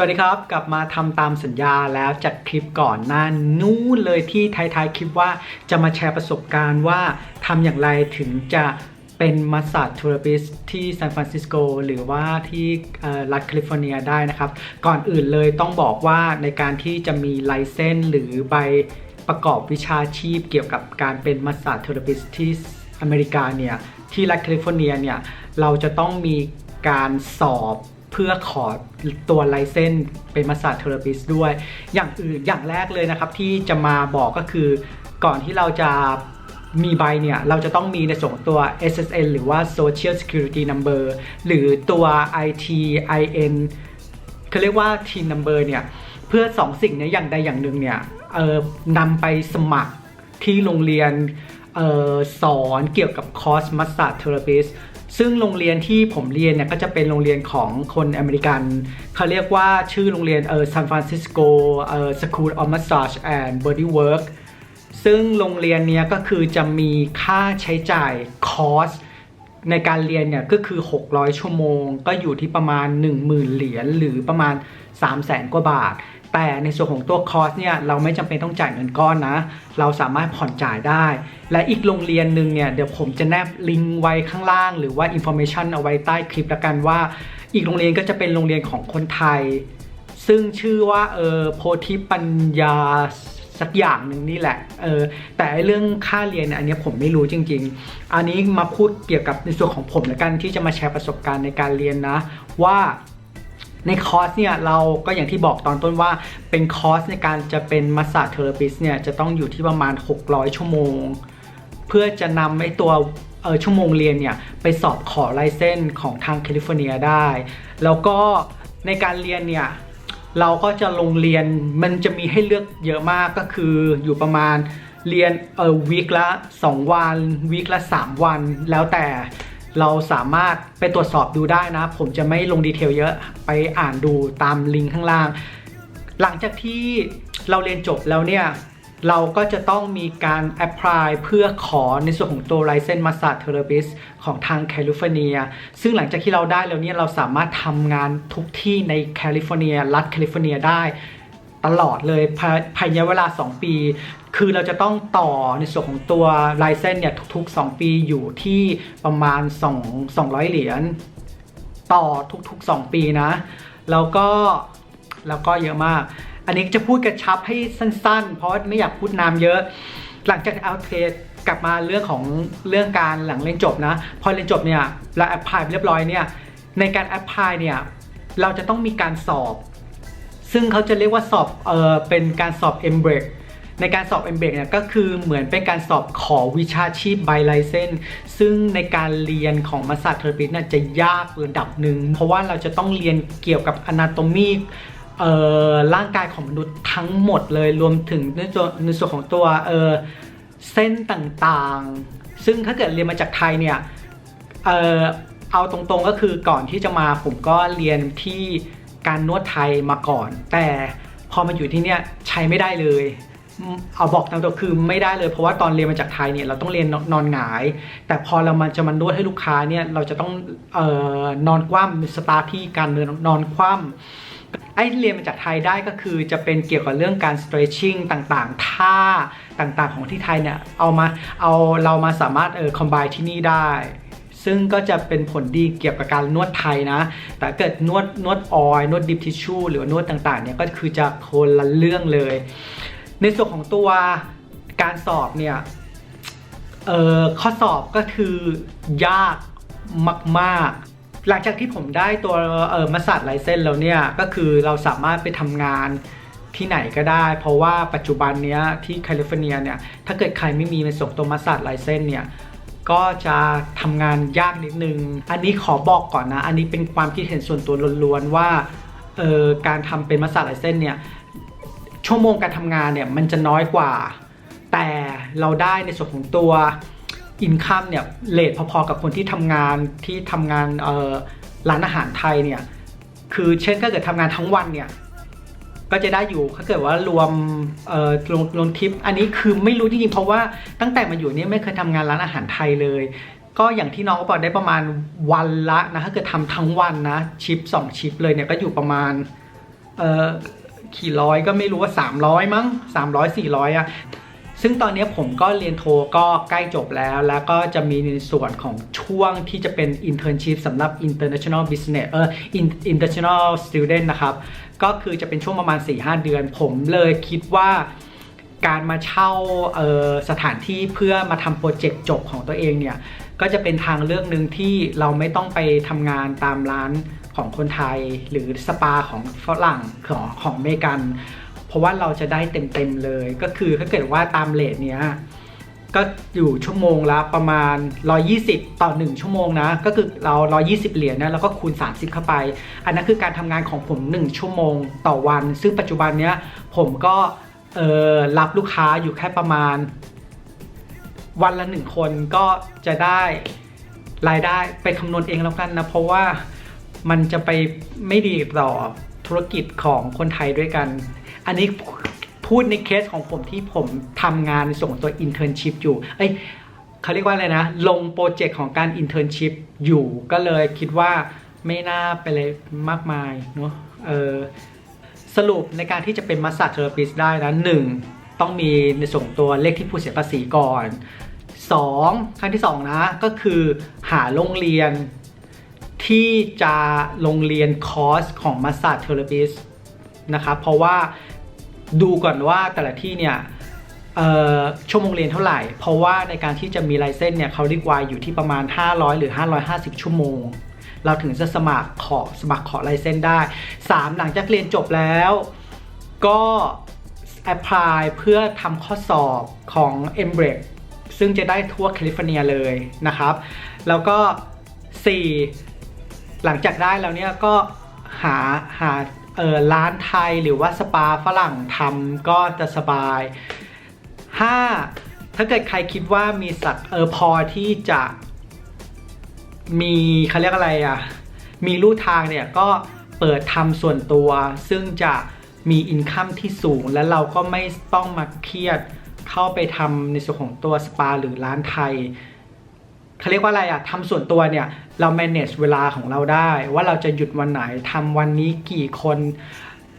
วัสดีครับ กลับมาทำตามสัญญาแล้วจากคลิปก่อนหน้านู้นเลยที่ท้ายๆคลิปว่าจะมาแชร์ประสบการณ์ว่าทำอย่างไรถึงจะเป็นมาสซาจเทอราปิสที่ซานฟรานซิสโกหรือว่าที่เอ่อรัฐแคลิฟอร์เนียได้นะครับ ก่อนอื่นเลยต้องบอกว่าในการที่จะมีไลเซนส์หรือใบประกอบวิชาชีพเกี่ยวกับการเป็นมาสซาจเทอราปิสที่อเมริกาเนี่ยที่รัฐแคลิฟอร์เนียเนี่ยเราจะต้องมีการสอบ เพื่อขอตัวไลเซนส์เป็นมาสาเทอราปิสด้วย อย่างอื่นอย่างแรกเลยนะครับ ที่จะมาบอกก็คือก่อนที่เราจะมีใบเนี่ย เราจะต้องมีในส่วนของตัว SSN หรือว่า Social Security Number หรือตัว ITIN เขาเรียกว่า T Number เนี่ย เพื่อสองสิ่งเนี้อย่างใดอย่างหนึ่งเนี่ยเออนำไปสมัครที่โรงเรียนออสอนเกี่ยวกับคอร์สมัส s า g เทอราปิส ซึ่งโรงเรียนที่ผมเรียนเนี่ยก็จะเป็นโรงเรียนของคนอเมริกัน เขาเรียกว่าชื่อโรงเรียนเออ San Francisco เออ School of Massage and Body Work ซึ่งโรงเรียนเนี้ยก็คือจะมีค่าใช้จ่ายคอร์สในการเรียนเนี่ยก็คือ 600 ชั่วโมง ก็อยู่ที่ประมาณ 10,000 เหรียญหรือประมาณ 300,000กว่าบาท แต่ในส่วนของตัวคอร์สเนี่ยเราไม่จำเป็นต้องจ่ายเงินก้อนนะ เราสามารถผ่อนจ่ายได้ และอีกโรงเรียนหนึ่งเนี่ยเดี๋ยวผมจะแนบลิงก์ไว้ข้างล่าง หรือว่าอินโฟ a t ชันเอาไว้ใต้คลิปแล้วกันว่า อีกโรงเรียนก็จะเป็นโรงเรียนของคนไทย ซึ่งชื่อว่าเออโพธิปัญญาสักอย่างหนึ่งนี่แหละ เออ แต่เรื่องค่าเรียนเนี่ยอันนี้ผมไม่รู้จริง ๆ อันนี้มาพูดเกี่ยวกับในส่วนของผมแล้วกันที่จะมาแชร์ประสบการณ์ในการเรียนนะ ว่า ในคอร์สเนี่ยเราก็อย่างที่บอกตอนต้นว่าเป็นคอร์สในการจะเป็นมาสซาเทอราปิสเนี่ยจะต้องอยู่ที่ประมาณ 600 ชั่วโมง เพื่อจะนำไอ้ตัวเออชั่วโมงเรียนเนี่ยไปสอบขอไลเซนส์ของทางแคลิฟอร์เนียได้ แล้วก็ในการเรียนเนี่ยเราก็จะลงเรียนมันจะมีให้เลือกเยอะมากก็คืออยู่ประมาณเรียนเออวีคละ 2 วันวีคละ 3 วันแล้วแต่ เราสามารถไปตรวจสอบดูได้นะ ผมจะไม่ลงดีเทลเยอะไปอ่านดูตามลิงก์ข้างล่าง หลังจากที่เราเรียนจบแล้วเนี่ย เราก็จะต้องมีการ apply เพื่อขอในส่วนของตัว license massage therapist ของทางแคลิฟอร์เนีย ซึ่งหลังจากที่เราได้แล้วเนี่ยเราสามารถทำงานทุกที่ในแคลิฟอร์เนียรัฐแคลิฟอร์เนียได้ ตลอดเลยภายภายในเวลา 2 ปี คือเราจะต้องต่อในส่วนของตัว license เนี่ยทุกๆ 2 ปีอยู่ที่ประมาณ 2 200 เหรียญต่อทุกๆ 2 ปีนะ แล้วก็แล้วก็เยอะมาก อันนี้จะพูดกระชับให้สั้นๆ เพราะไม่อยากพูดนามเยอะ หลังจากเอาเคกลับมาเรื่องของเรื่องการหลังเรียนจบนะ พอเรียนจบเนี่ยเราแอพพลายเรียบร้อยเนี่ยในการแอพพลายเนี่ยเราจะต้องมีการสอบ ซึ่งเขาจะเรียกว่าสอบเออเป็นการสอบ m b r e a k ในการสอบ m b r e a k เนี่ยก็คือเหมือนเป็นการสอบขอวิชาชีพใบไลเซนซึ่งในการเรียนของมาสซาเทอร์ปิสเนี่ยจะยากระดับหนึ่ง เพราะว่าเราจะต้องเรียนเกี่ยวกับอนาโตมีเออร่างกายของมนุษย์ทั้งหมดเลยรวมถึงในส่วนในส่วนของตัวเออเส้นต่างๆ ซึ่งถ้าเกิดเรียนมาจากไทยเนี่ยเออเอาตรงๆก็คือก่อนที่จะมาผมก็เรียนที่ การนวดไทยมาก่อน แต่พอมาอยู่ที่เนี่ยใช้ไม่ได้เลยเอาบอกตามตัวคือไม่ได้เลยเพราะว่าตอนเรียนมาจากไทยเนี่ยเราต้องเรียนนอนหงาย แต่พอเรามันจะมานวดให้ลูกค้าเนี่ยเราจะต้องเอ่อนอนคว่ำสตาร์ทที่การเดินนอนคว่ำไอ้เรียนมาจากไทยได้ก็คือจะเป็นเกี่ยวกับเรื่องการ stretching ต่างๆ ท่าต่างๆของที่ไทยเนี่ยเอามาเอาเรามาสามารถเออ combine ที่นี่ได้ ซึ่งก็จะเป็นผลดีเกี่ยวกับการนวดไทยนะ แต่เกิดนวดนวดออยนวดดิฟทิชชู่หรือว่านวดต่างๆเนี่ยก็คือจะคนละเรื่องเลย ในส่วนของตัวการสอบเนี่ยเอ่อข้อสอบก็คือยากมากๆ หลังจากที่ผมได้ตัวเออมาส s ต g ไลเซนแล้วเนี่ยก็คือเราสามารถไปทำงานที่ไหนก็ได้ เพราะว่าปัจจุบันเนี้ยที่แคลิฟอร์เนียเนี่ยถ้าเกิดใครไม่มีในส่วนตัวมาส s ต g ไลเซนเนี่ย ก็จะทำงานยากนิดนึง อันนี้ขอบอกก่อนนะ อันนี้เป็นความคิดเห็นส่วนตัวล้วนๆว่าเออการทำเป็นมาส s ต g ไลเซนเนี่ย ชั่วโมงการทำงานเนี่ยมันจะน้อยกว่า แต่เราได้ในส่วนของตัวอินคัมเนี่ยเลทพอๆกับคนที่ทำงานที่ทำงานเออร้านอาหารไทยเนี่ย คือเช่นถ้าเกิดทำงานทั้งวันเนี่ย ก็จะได้อยู่ถ้าเกิดว่ารวมเอ่อรวมรวมทิป อันนี้คือไม่รู้จริงๆเพราะว่าตั้งแต่มาอยู่เนี่ยไม่เคยทำงานร้านอาหารไทยเลย ก็อย่างที่น้องก็บอกได้ประมาณวันละนะถ้าเกิดทำทั้งวันนะชิป 2 ชิปเลยเนี่ยก็อยู่ประมาณเอ่อขี่ร้อยก็ไม่รู้ว่า 300 มั้ง300 400อะ ซึ่งตอนนี้ผมก็เรียนโทก็ใกล้จบแล้ว แล้วก็จะมีในส่วนของช่วงที่จะเป็น internship สำหรับ international business เออ international student นะครับ ก็คือจะเป็นช่วงประมาณ 4-5 เดือน ผมเลยคิดว่าการมาเช่าสถานที่เพื่อมาทำโปรเจกต์จบของตัวเองเนี่ย ก็จะเป็นทางเลือกหนึ่งที่เราไม่ต้องไปทำงานตามร้านของคนไทยหรือสปาของฝรั่งของของเมกัน เพราะว่าเราจะได้เต็มๆเลย ก็คือถ้าเกิดว่าตามเลทเนี้ยก็อยู่ชั่วโมงละประมาณ 120 ต่อ 1 ชั่วโมงนะ ก็คือเรา 120 เหรียญนะแล้วก็คูณ 30 เข้าไป อันนั้นคือการทำงานของผม 1 ชั่วโมงต่อวัน ซึ่งปัจจุบันเนี้ยผมก็รับลูกค้าอยู่แค่ประมาณ วันละหนึ่งคนก็จะได้รายได้ไปคำนวณเองแล้วกันนะ เพราะว่ามันจะไปไม่ดีต่อธุรกิจของคนไทยด้วยกัน อันนี้พูดในเคสของผมที่ผมทำงานส่งตัว internship อยู่ เอ้ยเขาเรียกว่าอะไรนะ ลงโปรเจกต์ของการ internship อยู่ ก็เลยคิดว่าไม่น่าไปเลยมากมายเนาะเออสรุปในการที่จะเป็นมัสซาเทอราปิสได้นะหนึ่งต้องมีในส่งตัวเลขที่ผู้เสียภาษีก่อนสองขั้นที่สองนะ ก็คือหาโรงเรียนที่จะโรงเรียนคอร์สของมัสซาเทอราปิส นะครับเพราะว่าดูก่อนว่าแต่ละที่เนี่ยชั่วโมงเรียนเท่าไหร่ เพราะว่าในการที่จะมีไลเซนส์เนี่ยเขาเรียกว่าอยู่ที่ประมาณ 500 หรือ 550 ชั่วโมง เราถึงจะสมัครขอสมัครขอไลเซนส์ได้ 3 หลังจากเรียนจบแล้ว ก็แอพพลายเพื่อทำข้อสอบของ e m b r e ซึ่งจะได้ทั่วแคลิฟอร์เนียเลยนะครับ แล้วก็ 4 หลังจากได้แล้วเนี่ยก็หาหา ร้านไทยหรือว่าสปาฝรั่งทำก็จะสบาย 5. ถ้าเกิดใครคิดว่ามีสักเออพอที่จะมีเขาเรียกอะไรอะ มีลู่ทางเนี่ยก็เปิดทำส่วนตัว ซึ่งจะมีอินคัมที่สูง และเราก็ไม่ต้องมาเครียดเข้าไปทำในส่วนของตัวสปาหรือร้านไทย เขาเรียกว่าอะไรอะทำส่วนตัวเนี่ยเรา manage เวลาของเราได้ ว่าเราจะหยุดวันไหนทำวันนี้กี่คน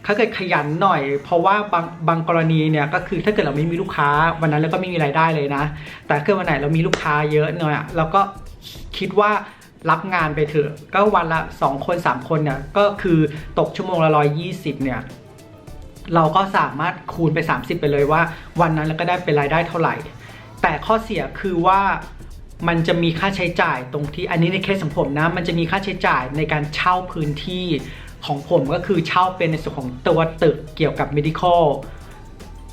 ถ้าเกิดขยันหน่อย เพราะว่าบางบางกรณีเนี่ยก็คือถ้าเกิดเราไม่มีลูกค้าวันนั้นเราก็ไม่มีรายได้เลยนะ แต่ถ้าเกิดวันไหนเรามีลูกค้าเยอะหน่อยเราก็คิดว่ารับงานไปเถอะ ก็วันละ 2 คน 3 คนเนี่ยก็คือตกชั่วโมงละ120เนี่ย เราก็สามารถคูณไป 30 ไปเลยว่า วันนั้นเราก็ได้เป็นรายได้เท่าไหร่ แต่ข้อเสียคือว่า มันจะมีค่าใช้จ่ายตรงที่อันนี้ในเคสของผมนะ มันจะมีค่าใช้จ่ายในการเช่าพื้นที่ของผมก็คือเช่าเป็นในส่วนของตัวตึกเกี่ยวกับ medical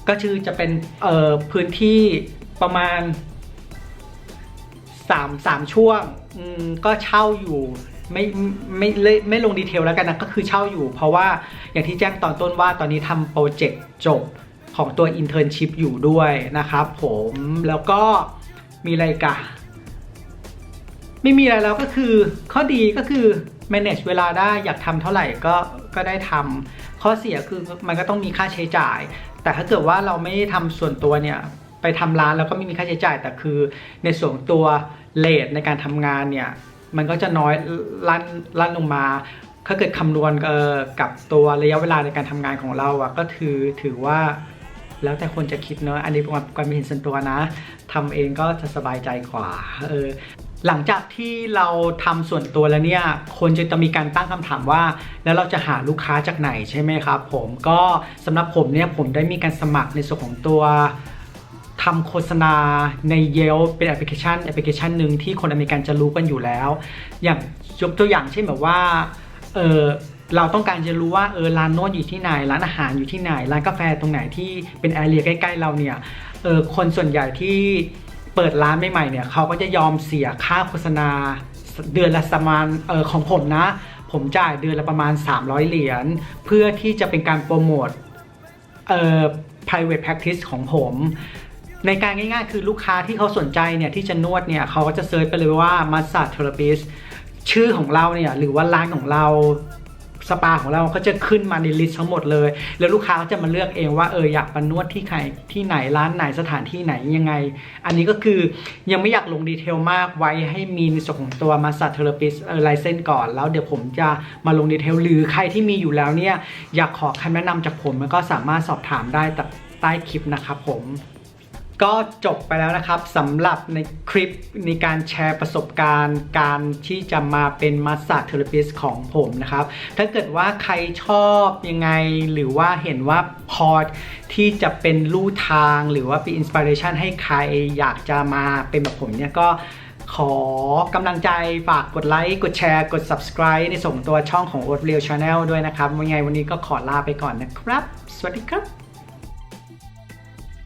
ก็คือจะเป็นเอ่อพื้นที่ประมาณสามสามช่วงก็เช่าอยู่ไม่ไม่ไม่ไม่ลงดีเทลแล้วกันนะก็คือเช่าอยู่ เพราะว่าอย่างที่แจ้งตอนต้นว่าตอนนี้ทำโปรเจกต์จบของตัว Internship อยู่ด้วยนะครับผมแล้วก็มีอะไรอีกะ ไม่มีอะไรแล้วก็คือ ข้อดีก็คือ manage เวลาได้อยากทำเท่าไหร่ก็ก็ได้ทำข้อเสียคือมันก็ต้องมีค่าใช้จ่าย แต่ถ้าเกิดว่าเราไม่ทำส่วนตัวเนี่ยไปทำร้านแล้วก็ไม่มีค่าใช้จ่าย แต่คือในส่วนตัวเลทในการทำงานเนี่ยมันก็จะน้อยลั่นลั่นลงมาถ้าเกิดคำนวณกับตัวระยะเวลาในการทำงานของเราอะก็ถือถือว่าแล้วแต่คนจะคิดเนอะอันนี้ความความเห็นส่วนตัวนะทำเองก็จะสบายใจกว่าเออ หลังจากที่เราทำส่วนตัวแล้วเนี่ยคนจะมีการตั้งคำถามว่า แล้วเราจะหาลูกค้าจากไหนใช่ไหมครับผมก็สำหรับผมเนี่ยผมได้มีการสมัครในส่วนของตัวทำโฆษณาใน Yelp เป็นแอปพลิเคชันแอปพลิเคชันหนึ่งที่คนอเมริกันจะรู้กันอยู่แล้ว อย่างยกตัวอย่างเช่นแบบว่าเออเราต้องการจะรู้ว่าเออร้านโน้นอยู่ที่ไหน ร้านอาหารอยู่ที่ไหน ร้านกาแฟตรงไหนที่เป็นแอเรียใกล้ ๆ เราเนี่ยเออคนส่วนใหญ่ที่ เปิดร้านใหม่ๆเนี่ยเขาก็จะยอมเสียค่าโฆษณาเดือนละประมาณเออของผมนะ ผมจ่ายเดือนละประมาณ 300 เหรียญเพื่อที่จะเป็นการโปรโมทเอ่อ private practice ของผม ในการง่ายๆ คือลูกค้าที่เขาสนใจเนี่ยที่จะนวดเนี่ยเขาก็จะเซิร์ชไปเลยว่า massage therapist ชื่อของเราเนี่ยหรือว่าร้านของเรา สปาของเราก็จะขึ้นมาในลิสต์ทั้งหมดเลย แล้วลูกค้าก็จะมาเลือกเองว่าเอออยากมานวดที่ใครที่ไหนร้านไหนสถานที่ไหนยังไง อันนี้ก็คือยังไม่อยากลงดีเทลมากไว้ให้มีในส่วนของตัวมาสัตเทอราปิสเออไลเซนก่อน แล้วเดี๋ยวผมจะมาลงดีเทลหรือใครที่มีอยู่แล้วเนี่ยอยากขอคำแนะนำจากผมมันก็สามารถสอบถามได้ใต้คลิปนะครับผม ก็จบไปแล้วนะครับสำหรับในคลิปในการแชร์ประสบการณ์ การที่จะมาเป็นมาส a เทอร์ปิสของผมนะครับ ถ้าเกิดว่าใครชอบยังไงหรือว่าเห็นว่าพอที่จะเป็นลู่ทางหรือว่าเป็นอินสปิเรชันให้ใครอยากจะมาเป็นแบบผมเนี่ยก็ขอกำลังใจฝากกดไลค์ กดแชร์ กด subscribe ในส่งตัวช่องของ o a t r e a l Channel ด้วยนะครับยังไงวันนี้ก็ขอลาไปก่อนนะครับ สวัสดีครับ